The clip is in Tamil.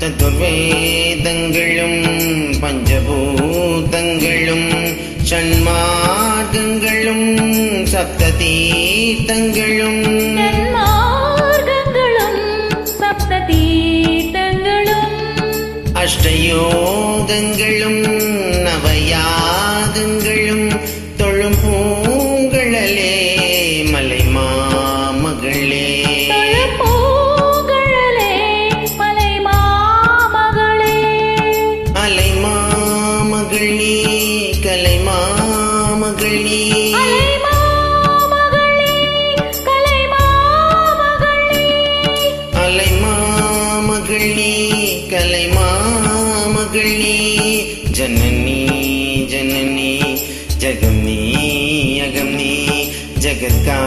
சதுர்வேதங்களும் பஞ்சபூதங்களும் ஷண்மார்க்கங்களும் சப்த தீர்த்தங்களும் அஷ்டயோகங்களும் நவயாகங்களும் மாமகளே கலை மாமகளே அலை மாமகளே கலை மாமகளே ஜனனி ஜனனி ஜகம் நீ அகம் நீ ஜகத்கா